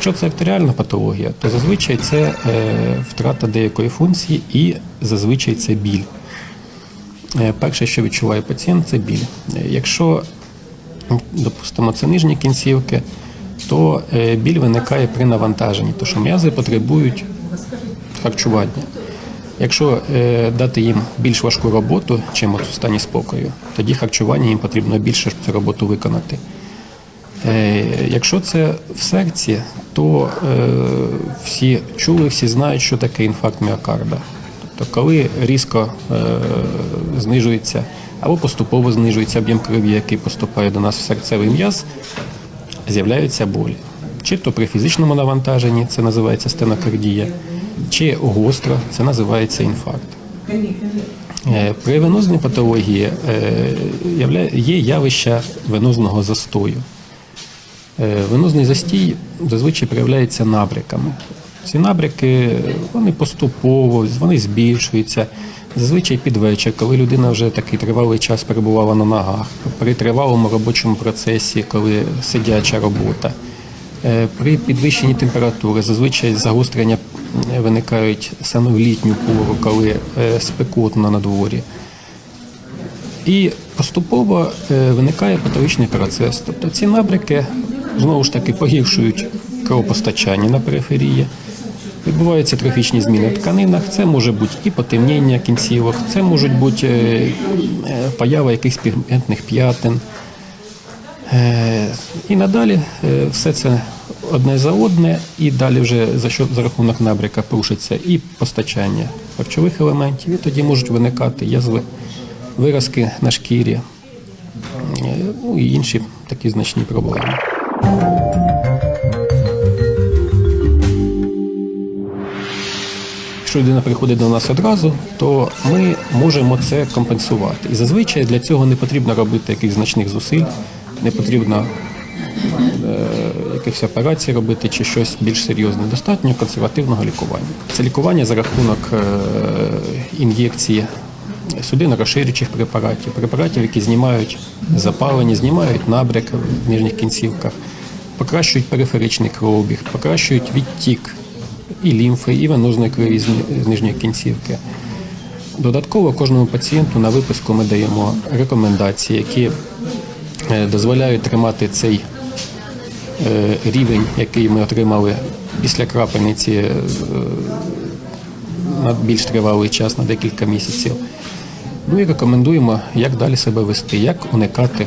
Якщо це артеріальна патологія, то зазвичай це е, втрата деякої функції і зазвичай це біль. Е, Перше, що відчуває пацієнт, це біль. Е, Якщо, допустимо, це нижні кінцівки, то біль виникає при навантаженні, тому що м'язи потребують харчування. Якщо дати їм більш важку роботу, чим от в стані спокою, тоді харчування їм потрібно більше, щоб цю роботу виконати. Е, якщо це в серці, то е, всі чули, всі знають, що таке інфаркт міокарда. Тобто, коли різко е, знижується або поступово знижується об'єм крові, який поступає до нас в серцевий м'яз, з'являються болі. Чи то при фізичному навантаженні, це називається стенокардія, чи гостро, це називається інфаркт. При венозній патології є явища венозного застою. Е, Венозний застій зазвичай проявляється набряками. Ці набряки вони поступово, вони збільшуються. Зазвичай під вечір, коли людина вже такий тривалий час перебувала на ногах, при тривалому робочому процесі, коли сидяча робота, Е, при підвищенні температури, зазвичай загострення виникають саме в літню пору, коли е, спекотно на дворі. І поступово е, виникає патологічний процес. Тобто ці набряки знову ж таки погіршують кровопостачання на периферії. Відбуваються трофічні зміни в тканинах. Це може бути і потемніння кінцівок, це можуть бути е, е, поява якихось пігментних п'ятин. Е, І надалі все це одне за одне, і далі вже за що за рахунок набряка порушиться і постачання харчових елементів, і тоді можуть виникати язви, виразки на шкірі, ну і інші такі значні проблеми. Якщо людина приходить до нас одразу, то ми можемо це компенсувати. І зазвичай для цього не потрібно робити якихось значних зусиль, не потрібно е, якихось операцій робити чи щось більш серйозне. Достатньо консервативного лікування. Це лікування за рахунок е, ін'єкції судино-розширюючих препаратів, препаратів, які знімають запалення, знімають набряк в нижніх кінцівках, покращують периферичний кровообіг, покращують відтік і лімфи, і венозної крові з нижньої кінцівки. Додатково кожному пацієнту на виписку ми даємо рекомендації, які е, дозволяють тримати цей е, рівень, який ми отримали після крапельниці е, на більш тривалий час, на декілька місяців. Ну і рекомендуємо, як далі себе вести, як уникати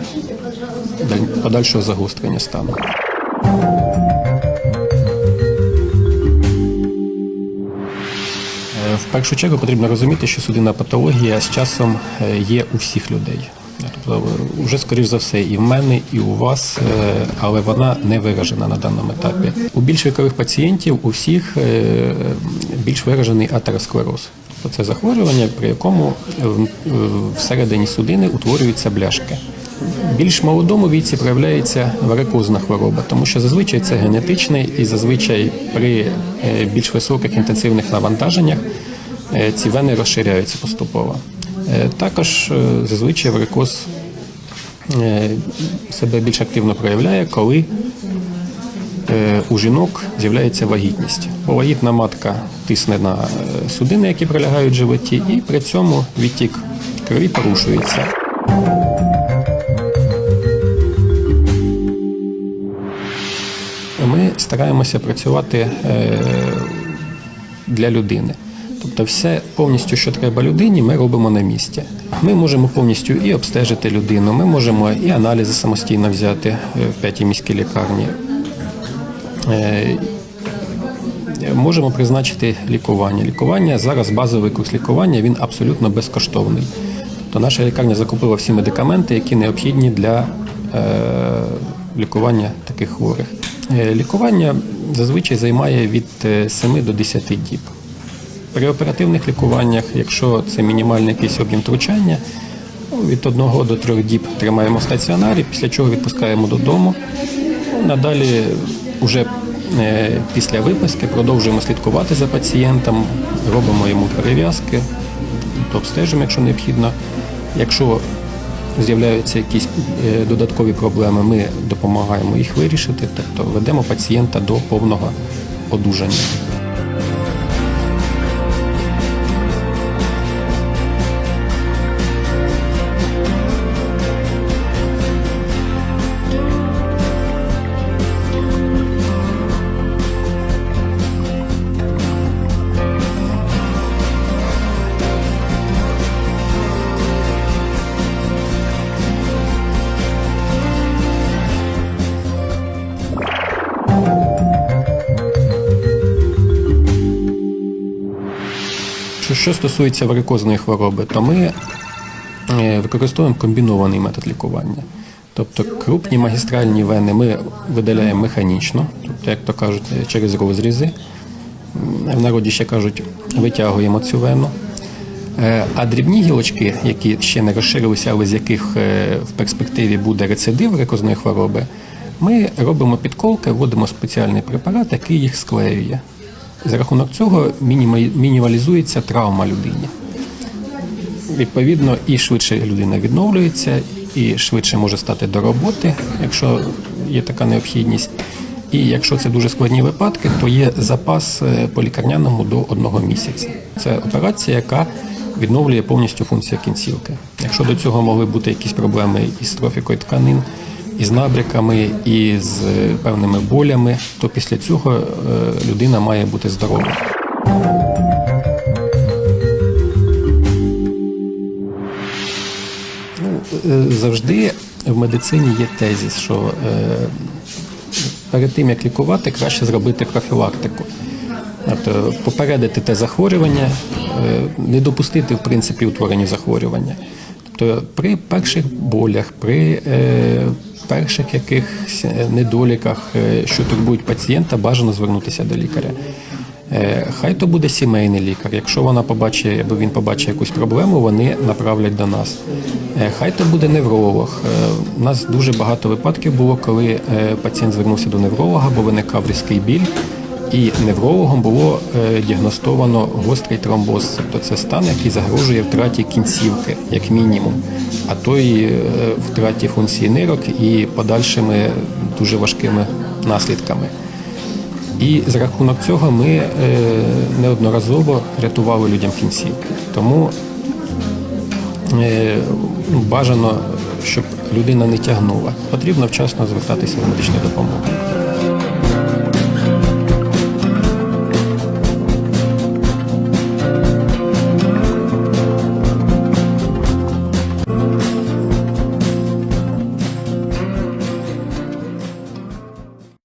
подальшого загострення стану. Е, В першу чергу потрібно розуміти, що судинна патологія з часом е, є у всіх людей. Тобто, е, вже скоріш за все, і в мене, і у вас, але вона не виражена на даному етапі. У більш вікових пацієнтів у всіх більш виражений атеросклероз. Це захворювання, при якому всередині судини утворюються бляшки. Більш молодому віці проявляється варикозна хвороба, тому що зазвичай це генетичний і зазвичай при е, більш високих інтенсивних навантаженнях е, ці вени розширяються поступово. Е, Також е, зазвичай варикоз е, себе більш активно проявляє, коли е, у жінок з'являється вагітність. Бо вагітна матка тисне на е, судини, які пролягають в животі, і при цьому відтік крові порушується. Ми стараємося працювати е, для людини. Тобто, все повністю, що треба людині, ми робимо на місці. Ми можемо повністю і обстежити людину, ми можемо і аналізи самостійно взяти е, в п'ятій міській лікарні. Е, Можемо призначити лікування. Лікування зараз базовий курс лікування він абсолютно безкоштовний. То наша лікарня закупила всі медикаменти, які необхідні для е, лікування таких хворих. Е, лікування зазвичай займає від е, 7 до 10 діб. При оперативних лікуваннях, якщо це мінімальний якийсь об'єм втручання, ну, від 1 до 3 діб тримаємо стаціонарі, після чого відпускаємо додому. Ну, Надалі вже е, після виписки продовжуємо слідкувати за пацієнтом, робимо йому перев'язки, то обстежимо, якщо необхідно. Якщо з'являються якісь е, додаткові проблеми, ми допомагаємо їх вирішити, тобто ведемо пацієнта до повного одужання. Що, стосується варикозної хвороби, то ми е, використовуємо комбінований метод лікування. Тобто крупні магістральні вени ми видаляємо механічно, тобто, як то кажуть, через розрізи. В народі ще кажуть, витягуємо цю вену. Е, А дрібні гілочки, які ще не розширилися, але з яких е, в перспективі буде рецидив варикозної хвороби, ми робимо підколки, вводимо спеціальний препарат, який їх склеює. За рахунок цього мініма- мінімалізується травма людині. Відповідно, і швидше людина відновлюється, і швидше може стати до роботи, якщо є така необхідність. І якщо це дуже складні випадки, то є запас е, по лікарняному до одного місяця. Це операція, яка відновлює повністю функцію кінцівки. Якщо до цього могли бути якісь проблеми із трофікою тканин, із набряками, і з е, певними болями, то після цього е, людина має бути здорова. Е, завжди в медицині є тезіс, що перед тим як лікувати, краще зробити профілактику. Тобто попередити те захворювання, не допустити в принципі утворення захворювання. Тобто при перших болях, при перших якихось недоліках, е, що турбують пацієнта, бажано звернутися до лікаря. Е, Хай то буде сімейний лікар. Якщо вона побачить або він побачить якусь проблему, вони направлять до нас. Е, Хай то буде невролог. Е, У нас дуже багато випадків було, коли е, пацієнт звернувся до невролога, бо виникав різкий біль. І неврологом було е, діагностовано гострий тромбоз, тобто це стан, який загрожує втраті кінцівки, як мінімум, а то й е, втраті функції нирок і подальшими дуже важкими наслідками. І за рахунок цього ми е, неодноразово рятували людям кінцівки. Тому бажано, щоб людина не тягнула. Потрібно вчасно звертатися в медичну допомогу.